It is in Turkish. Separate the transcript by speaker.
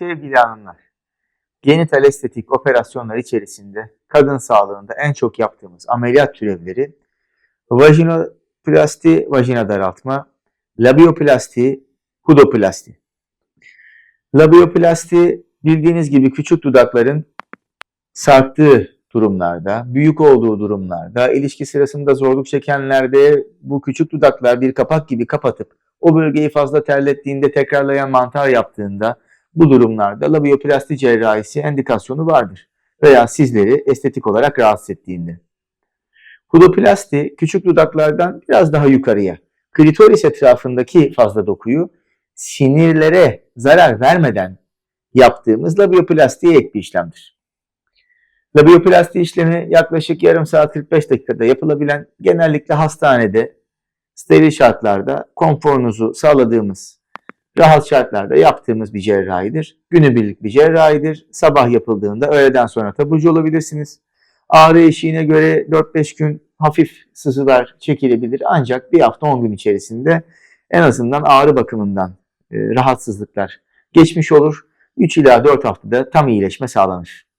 Speaker 1: Sevgili hanımlar, genital estetik operasyonlar içerisinde kadın sağlığında en çok yaptığımız ameliyat türevleri vajinoplasti, vajina daraltma, labioplasti, hudoplasti. Labioplasti bildiğiniz gibi küçük dudakların sarktığı durumlarda, büyük olduğu durumlarda, ilişki sırasında zorluk çekenlerde bu küçük dudaklar bir kapak gibi kapatıp o bölgeyi fazla terlettiğinde tekrarlayan mantar yaptığında bu durumlarda labioplasti cerrahisi endikasyonu vardır veya sizleri estetik olarak rahatsız ettiğinde. Hudoplasti küçük dudaklardan biraz daha yukarıya, klitoris etrafındaki fazla dokuyu sinirlere zarar vermeden yaptığımız labioplastiye ek bir işlemdir. Labioplasti işlemi yaklaşık yarım saat 45 dakikada yapılabilen genellikle hastanede steril şartlarda konforunuzu sağladığımız rahat şartlarda yaptığımız bir cerrahidir. Günübirlik bir cerrahidir. Sabah yapıldığında öğleden sonra taburcu olabilirsiniz. Ağrı eşiğine göre 4-5 gün hafif sızılar çekilebilir ancak bir hafta 10 gün içerisinde en azından ağrı bakımından e, rahatsızlıklar geçmiş olur. 3 ila 4 haftada tam iyileşme sağlanır.